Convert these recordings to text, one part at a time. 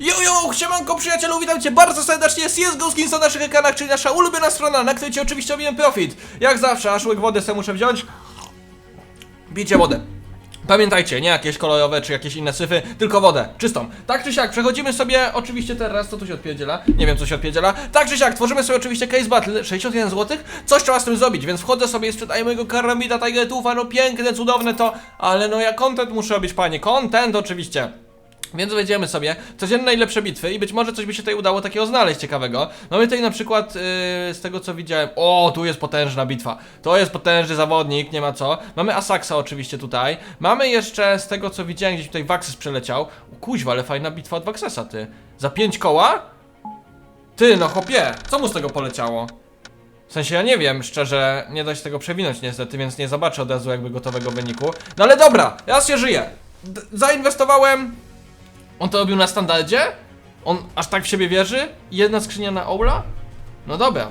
Yo, yo, siemanko przyjacielu, witam cię bardzo serdecznie, jest CSGO Skins na naszych ekranach, czyli nasza ulubiona strona, na której ci oczywiście robimy profit. Jak zawsze, aż łyk wody sobie muszę wziąć. Bijcie wodę. Pamiętajcie, nie jakieś kolorowe czy jakieś inne syfy, tylko wodę, czystą. Tak czy siak, przechodzimy sobie oczywiście teraz, co tu się odpierdziela? Nie wiem co się odpierdziela. Tak czy siak, tworzymy sobie oczywiście case battle, 61 zł. Coś trzeba z tym zrobić, więc wchodzę sobie i sprzedaję mojego karambita Tigeretufa, no piękne, cudowne to, ale no ja content muszę robić, panie, content oczywiście. Więc wejdziemy sobie codzienne najlepsze bitwy i być może coś by się tutaj udało takiego znaleźć ciekawego. Mamy tutaj na przykład yy, z tego co widziałem. O, tu jest potężna bitwa. To jest potężny zawodnik, nie ma co. Mamy Asaxa oczywiście tutaj. Mamy jeszcze z tego co widziałem, gdzieś tutaj Waxes przeleciał. Kuźwa, ale fajna bitwa od Waxesa, ty. Za pięć koła? Ty, no chopie, co mu z tego poleciało? W sensie ja nie wiem, szczerze, nie da się tego przewinąć niestety, więc nie zobaczę od razu jakby gotowego wyniku. No ale dobra, raz się żyje. D zainwestowałem. On to robił na standardzie? On aż tak w siebie wierzy? Jedna skrzynia na Oula? No dobra.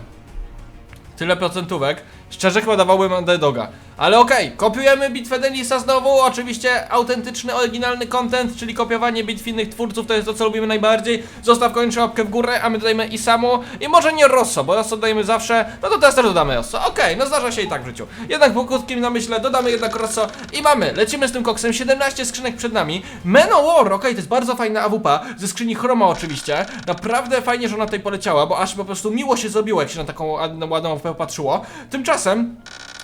Tyle procentówek. Szczerze chyba dawałbym underdoga. Ale okej, kopiujemy bitwę Denisa znowu. Oczywiście autentyczny, oryginalny content, czyli kopiowanie bitw innych twórców, to jest to co lubimy najbardziej. Zostaw kończę łapkę w górę, a my dodajemy Isamu. I może nie Rosso, bo Rosso dodajemy zawsze. No to teraz też dodamy Rosso. Okej, no zdarza się i tak w życiu. Jednak po krótkim namyśle dodamy jednak Rosso i mamy. Lecimy z tym koksem. 17 skrzynek przed nami. Manowar, okej, to jest bardzo fajna AWP. Ze skrzyni Chroma oczywiście. Naprawdę fajnie, że ona tutaj poleciała, bo aż po prostu miło się zrobiło, jak się na taką ładną AWP patrzyło. Tymczasem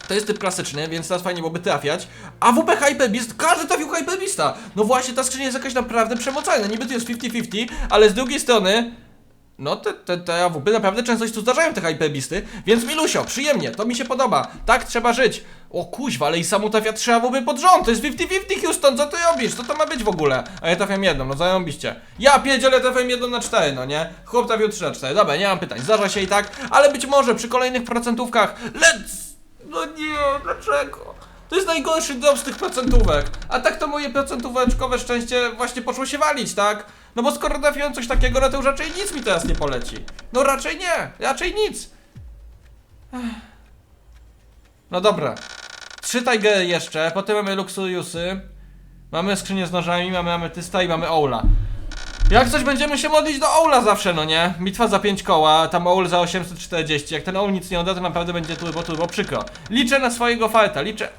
to jest typ klasyczny, więc teraz fajnie byłoby trafiać. AWP Hyper Beast, każdy trafił Hyper Beasta! No właśnie, ta skrzynia jest jakaś naprawdę przemocalna. Niby to jest 50-50, ale z drugiej strony... No te, te, te AWP naprawdę często się tu zdarzają te hyperbisty, więc Milusio, przyjemnie, to mi się podoba. Tak trzeba żyć. O kuźwa, ale i samo trafia 3 AWP pod rząd, to jest 50-50 Houston, co ty robisz? Co to ma być w ogóle? A ja trafiam jedną, no zarąbiście. Ja pierdzielę trafiam jedną na 4, no nie? Chłop trafił 3 na 4, dobra, nie mam pytań, zdarza się i tak, ale być może przy kolejnych procentówkach, let's... No nie, dlaczego? To jest najgorszy drop z tych procentówek. A tak to moje procentóweczkowe szczęście właśnie poszło się walić, tak? No bo skoro trafiłem coś takiego, no to już raczej nic mi teraz nie poleci. No raczej nie, raczej nic. No dobra. Trzy Tigery jeszcze, potem mamy Luxuriusy. Mamy skrzynię z nożami, mamy ametysta i mamy Oula. Jak coś będziemy się modlić do Oula zawsze, no nie? Bitwa za 5 koła, tam Oul za 840. Jak ten Oul nic nie odda, to naprawdę będzie turbo, turbo przykro. Liczę na swojego farta, liczę...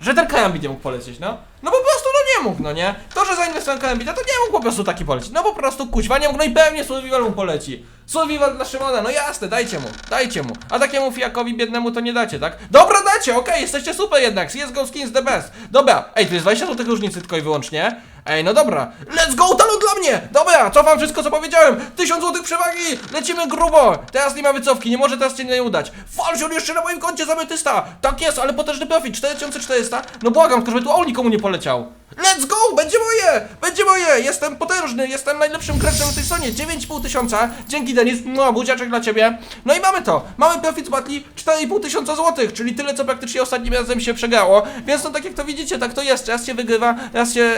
Że ten karambit nie mógł polecieć, no? No po prostu no nie mógł, no nie? To, że zainwestowałem karambita, to nie mógł po prostu taki polecieć. No po prostu kuźwa nie mógł, no i pewnie Survival mu poleci. Survival dla Szymona, no jasne, dajcie mu, dajcie mu. A takiemu fijakowi biednemu to nie dacie, tak? Dobra, dacie, okej, jesteście super jednak, CSGO Skins the best. Dobra, ej, tu jest 20 zł różnicy tylko i wyłącznie. Ej, no dobra, let's go, talent dla mnie! Dobra, cofam wszystko co powiedziałem, 1000 zł przewagi, lecimy grubo! Teraz nie ma wycofki, nie może teraz cię nie udać. Falzion jeszcze na moim koncie zametysta! Tak jest, ale potężny profit, 4400. No błagam, tylko żeby tu on nikomu nie poleciał. Let's go, będzie moje, będzie moje, jestem potężny, jestem najlepszym graczem na tej stronie, 9,5 tysiąca, dzięki Denis, no buziaczek dla ciebie. No i mamy to, mamy profit z batli 4,5 tysiąca złotych, czyli tyle co praktycznie ostatnim razem się przegrało, więc no tak jak to widzicie, tak to jest, raz się wygrywa, raz się,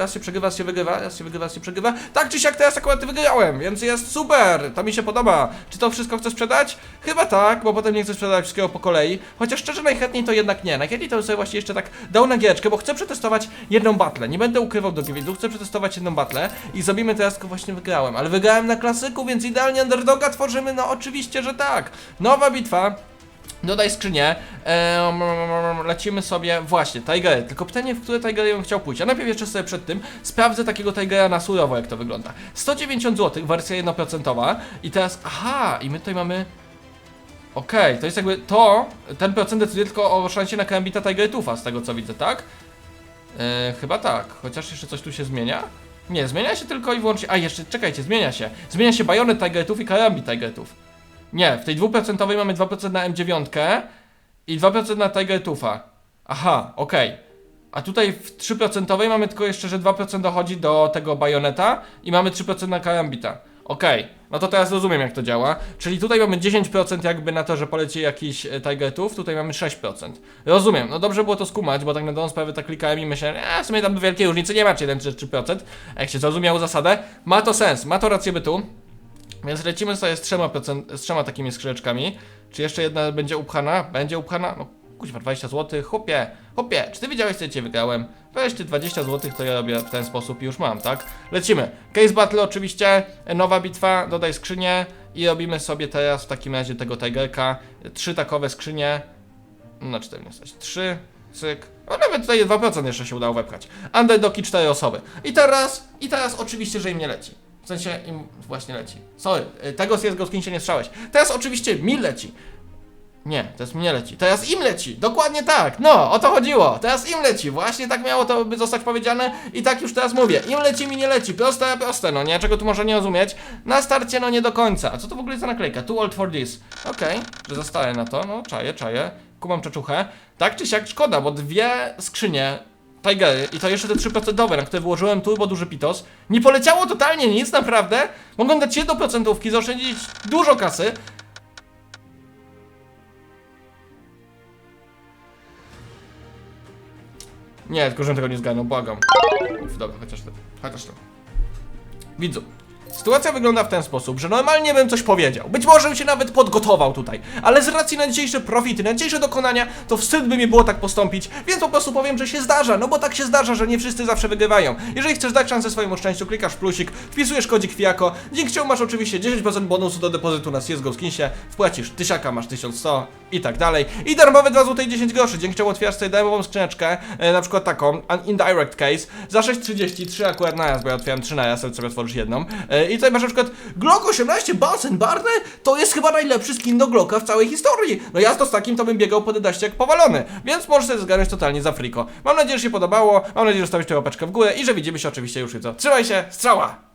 raz się przegrywa, raz się wygrywa, raz się wygrywa, raz się przegrywa, tak czy siak teraz akurat wygrałem, więc jest super, to mi się podoba. Czy to wszystko chcę sprzedać? Chyba tak, bo potem nie chcę sprzedać wszystkiego po kolei, chociaż szczerze najchętniej to jednak nie, najchętniej to bym sobie właśnie jeszcze tak dał na giereczkę, bo chcę przetestować jedną batlę, nie będę ukrywał do widzów, chcę przetestować jedną batlę i zrobimy teraz, tylko właśnie wygrałem, ale wygrałem na klasyku, więc idealnie underdoga tworzymy, no oczywiście, że tak. Nowa bitwa, Dodaj skrzynię. Ehm, lecimy sobie. Właśnie, Tigery. Tylko pytanie, w które Tigery bym chciał pójść. A najpierw jeszcze sobie przed tym sprawdzę takiego Tigera na surowo, jak to wygląda. 190 zł, wersja 1%. I teraz. Aha, i my tutaj mamy. Okej, to jest jakby to. Ten procent decyduje tylko o szansie na karambita Tiger Tufa, z tego co widzę, tak? E, chyba tak. Chociaż jeszcze coś tu się zmienia? Nie, zmienia się tylko i wyłącznie. A jeszcze, czekajcie, zmienia się. Zmienia się Bayonet Tiger i Karambit Tiger. Nie, w tej dwuprocentowej mamy 2% na M9 i 2% na Tiger Tufa. Aha, okej. A tutaj w 3% mamy tylko jeszcze, że 2% dochodzi do tego bajoneta i mamy 3% na karambita. Okej, no to teraz rozumiem jak to działa. Czyli tutaj mamy 10% jakby na to, że poleci jakiś e, Tiger Tooth, tutaj mamy 6%. Rozumiem, no dobrze było to skumać, bo tak na dobrą sprawę tak klikałem i myślałem, e, w sumie tam wielkiej różnicy nie ma, czy 1 czy 3%. A jak się zrozumiało zasadę, ma to sens, ma to rację bytu. Więc lecimy sobie z trzema, procent, z trzema takimi skrzyneczkami. Czy jeszcze jedna będzie upchana? Będzie upchana? No kuźwa, 20 zł. Chłopie, chłopie, czy ty wiedziałeś co ja cię wygrałem? weź ty 20 zł, to ja robię w ten sposób i już mam, tak? Lecimy. Case Battle oczywiście, nowa bitwa, dodaj skrzynię i robimy sobie teraz w takim razie tego Tigerka. Trzy takowe skrzynie, na 4 nie stać. 3, cyk. No nawet tutaj 2% jeszcze się udało wepchać. Underdogi 4 osoby. I teraz, i teraz oczywiście, że im nie leci. Sensie im właśnie leci. Sorry, y, tego z jego skin się nie strzałeś. Teraz oczywiście mi leci. Nie, teraz mnie leci. Teraz im leci. Dokładnie tak. No, o to chodziło. Teraz im leci. Właśnie tak miało to by zostać powiedziane i tak już teraz mówię. Im leci, mi nie leci. Proste, proste, no nie? Czego tu można nie rozumieć? Na starcie, no nie do końca. A co to w ogóle jest za naklejka? Too old for this. Okej, że zostaję na to. No, czaję, czaję. Kumam czaczuchę. Tak czy siak szkoda, bo dwie skrzynie Tigery i to jeszcze te 3% na które wyłożyłem turbo duży pitos. Nie poleciało totalnie nic, naprawdę. Mogłem dać 1% zaoszczędzić dużo kasy. Nie, tylko żebym tego nie zgarnął, błagam. Dobra, chociaż to. Chociaż to. Widzu. Sytuacja wygląda w ten sposób, że normalnie bym coś powiedział. Być może bym się nawet podgotował tutaj, ale z racji na dzisiejsze profity, na dzisiejsze dokonania, to wstyd by mi było tak postąpić, więc po prostu powiem, że się zdarza, no bo tak się zdarza, że nie wszyscy zawsze wygrywają. Jeżeli chcesz dać szansę swojemu szczęściu, klikasz plusik, wpisujesz kodzik FIAKO, dzięki czemu masz oczywiście 10% bonusu do depozytu na CSGO Skinsie, wpłacisz tysiaka, masz 1100 i tak dalej. I darmowe 2 zł 10 groszy, dzięki czemu otwierasz sobie darmową skrzyneczkę, e, na przykład taką, indirect case, za 6,30, 3 akurat na raz, bo ja otwieram 3 na raz, sobie otworzysz jedną. E, I tutaj masz na przykład Glock 18 Basen Barney, to jest chyba najlepszy skin do Glocka w całej historii. No ja z takim to bym biegał po dedaście jak powalony, więc możesz sobie zgarnąć totalnie za friko. Mam nadzieję, że się podobało, mam nadzieję, że stawisz tę łapeczkę w górę i że widzimy się oczywiście już jutro. Trzymaj się, strzała!